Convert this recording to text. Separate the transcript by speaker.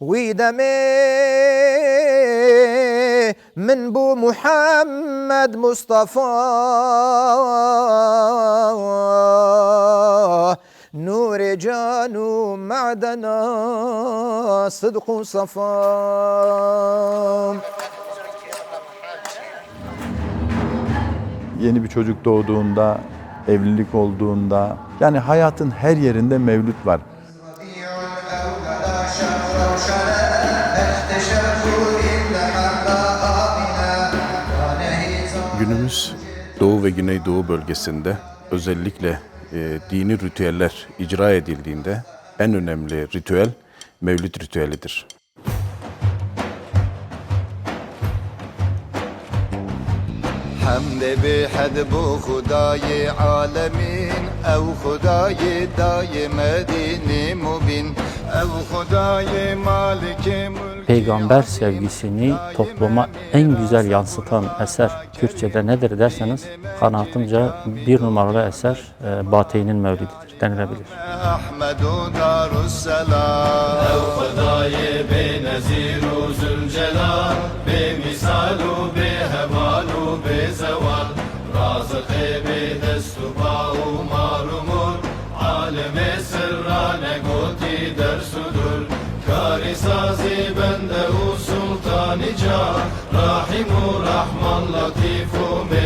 Speaker 1: ويدمي من بو محمد مصطفى نور جانو معدنا صدق صفا
Speaker 2: Yeni bir çocuk doğduğunda, evlilik olduğunda yani hayatın her yerinde mevlüt var.
Speaker 3: Günümüz Doğu ve Güneydoğu bölgesinde özellikle e, dini ritüeller icra edildiğinde en önemli ritüel mevlid ritüelidir.
Speaker 4: Hamde bi had bu hudayi alemin ev hudayi dayi medini mubin
Speaker 5: Peygamber sevgisini topluma en güzel yansıtan eser Türkçe'de nedir derseniz kanaatimce bir numaralı eser e, Batey'nin Mevlididir denilebilir.
Speaker 6: sırrane goti der sudur. Kari sazi bende u sultani ca. Rahimu rahman latifu me